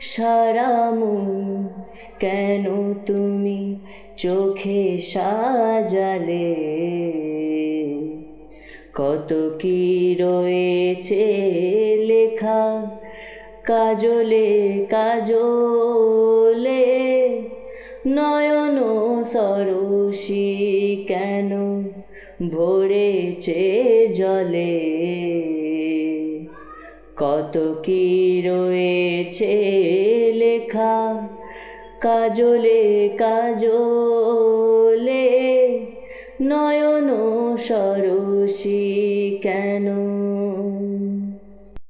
সারা মন কেন তুমি চোখে সাজালে? কত কি রয়েছে লেখা কাজলে কাজলে? নয়ন সরসী কেন ভরেছে জলে? কত কি রয়েছে লেখা কাজলে কাজলে নয়ন সরসী কেন?